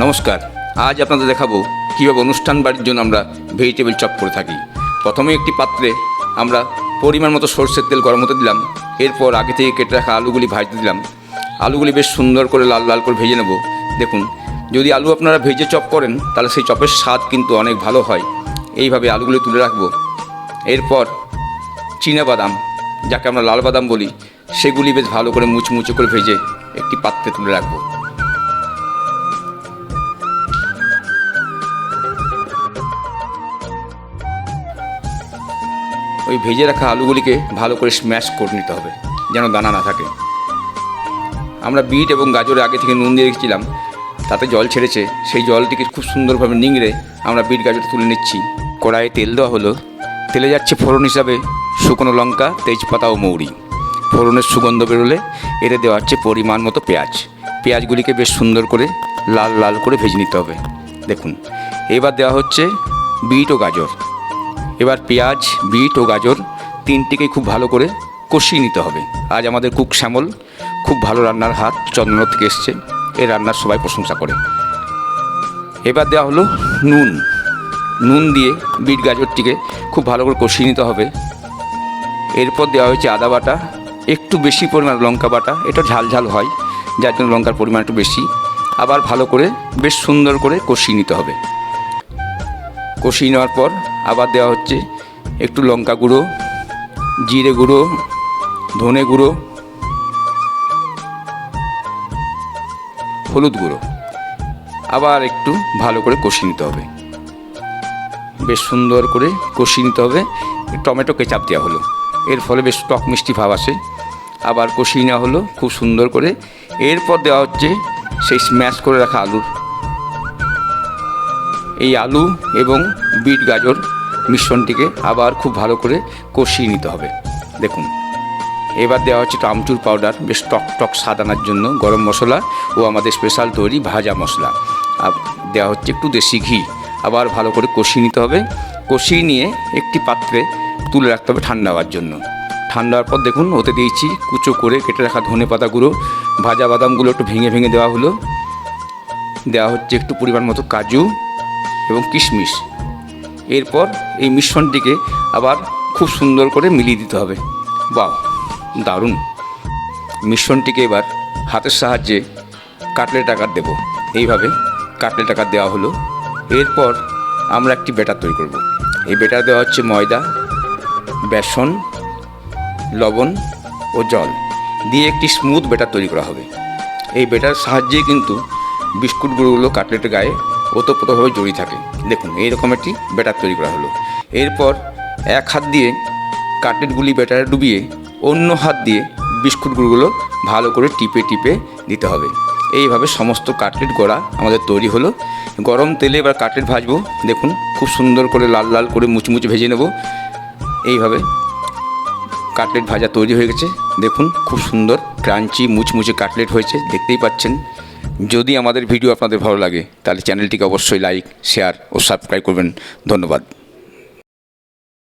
নমস্কার, আজ আপনাদের দেখাবো কীভাবে অনুষ্ঠান বাড়ির জন্য আমরা ভেজিটেবল চপ করে থাকি। প্রথমে একটি পাত্রে আমরা পরিমাণ মতো সর্ষের তেল গরম হতে দিলাম, এরপর আগে থেকে কেটে রাখা আলুগুলি ভাজতে দিলাম। আলুগুলি বেশ সুন্দর করে লাল লাল করে ভেজে নেব। দেখুন, যদি আলু আপনারা ভেজে চপ করেন, তাহলে সেই চপের স্বাদ কিন্তু অনেক ভালো হয়। এইভাবে আলুগুলি তুলে রাখব। এরপর বাদাম যাকে আমরা লাল বাদাম বলি, সেগুলি বেশ ভালো করে মুচমুচে করে ভেজে একটি পাত্রে তুলে রাখব। ওই ভেজে রাখা আলুগুলিকে ভালো করে স্ম্যাশ করে নিতে হবে, যেন দানা না থাকে। আমরা বিট এবং গাজরে আগে থেকে নুন দিয়ে রেখেছিলাম, তাতে জল ছেড়েছে, সেই জলটিকে খুব সুন্দরভাবে নিংড়ে আমরা বিট গাজর তুলে নিচ্ছি। কড়াইয়ে তেল দেওয়া হলো। তেলে যাচ্ছে ফোড়ন হিসাবে শুকনো লঙ্কা, তেজপাতা ও মৌরি। ফোড়নের সুগন্ধ বেরোলে এতে দেওয়া হচ্ছে পরিমাণ মতো পেঁয়াজ। পেঁয়াজগুলিকে বেশ সুন্দর করে লাল লাল করে ভেজে নিতে হবে। দেখুন, এবার দেওয়া হচ্ছে বিট ও গাজর। এবার পেঁয়াজ, বিট ও গাজর তিনটিকেই খুব ভালো করে কষিয়ে নিতে হবে। আজ আমাদের কুক শ্যামল খুব ভালো রান্নার হাত চন্দ্র থেকে এসছে। এই রান্নার সবাই প্রশংসা করে। এবার দেওয়া হলো নুন। নুন দিয়ে বিট গাজরটিকে খুব ভালো করে কষিয়ে নিতে হবে। এরপর দেওয়া হয়েছে আদা বাটা, একটু বেশি পরিমাণ লঙ্কা বাটা, এটা ঝাল ঝাল হয়, যার জন্য লঙ্কার পরিমাণ একটু বেশি। আবার ভালো করে বেশ সুন্দর করে কষিয়ে নিতে হবে। কষিয়ে নেওয়ার পর আবার দেওয়া হচ্ছে একটু লঙ্কা গুঁড়ো, জিরে গুঁড়ো, ধনে গুঁড়ো, হলুদ গুঁড়ো। আবার একটু ভালো করে কষিয়ে নিতে হবে। বেশ সুন্দর করে কষিয়ে নিতে হবে। টমেটো কেচাপ দেওয়া হলো। এর ফলে বেশ টক মিষ্টি ভাব আসে। আবার কষিয়ে নেওয়া হলো খুব সুন্দর করে। এরপর দেওয়া হচ্ছে সেই স্ম্যাশ করে রাখা আলুর। এই আলু এবং বিট গাজর মিশ্রণটিকে আবার খুব ভালো করে কষিয়ে নিতে হবে। দেখুন। এবার দেওয়া হচ্ছে আমচুর পাউডার বেশ টক টক স্বাদ আনার জন্য গরম মশলা ও আমাদের স্পেশাল তৈরি ভাজা মশলা। আর দেওয়া হচ্ছে একটু দেশি ঘি, আবার ভালো করে কষিয়ে নিতে হবে। কষিয়ে নিয়ে একটি পাত্রে তুলে রাখতে হবে ঠান্ডা হওয়ার জন্য। ঠান্ডা হওয়ার পর দেখুন, ওতে দিয়েছি কুচো করে কেটে রাখা ধনে পাতাগুলো ভাজা বাদামগুলো একটু ভেঙে ভেঙে দেওয়া হলো। দেওয়া হচ্ছে একটু পরিমাণ মতো কাজু এবং কিশমিশ। এরপর এই মিশ্রণটিকে আবার খুব সুন্দর করে মিলিয়ে দিতে হবে। বাহ, দারুণ। মিশ্রণটিকে এবার হাতের সাহায্যে কাটলেট আকার দেব। এইভাবে কাটলেট আকার দেওয়া হলো। এরপর আমরা একটি ব্যাটার তৈরি করব। এই ব্যাটার দেওয়া হচ্ছে ময়দা, বেসন, লবণ ও জল। দিয়ে একটি স্মুথ ব্যাটার তৈরি করা হবে। এই ব্যাটার সাহায্যেই কিন্তু বিস্কুটগুলোগুলো কাটলেটের গায়ে ওতপ্রোতভাবে জড়িয়ে থাকে। দেখুন, এইরকম একটি ব্যাটার তৈরি করা হলো। এরপর এক হাত দিয়ে কাটলেটগুলি ব্যাটারে ডুবিয়ে অন্য হাত দিয়ে বিস্কুটগুলো ভালো করে টিপে টিপে দিতে হবে। এইভাবে সমস্ত কাটলেট গড়া আমাদের তৈরি হলো। গরম তেলে এবার কাটলেট ভাজবো। দেখুন, খুব সুন্দর করে লাল লাল করে মুচমুচে ভেজে নেব। এইভাবে কাটলেট ভাজা তৈরি হয়ে গেছে। দেখুন, খুব সুন্দর, ক্রাঞ্চি, মুচমুচে কাটলেট হয়েছে। দেখতেই পাচ্ছেন। যদি আমাদের ভিডিও আপনাদের ভালো লাগে, তাহলে চ্যানেলটিকে অবশ্যই লাইক শেয়ার ও সাবস্ক্রাইব করবেন। ধন্যবাদ।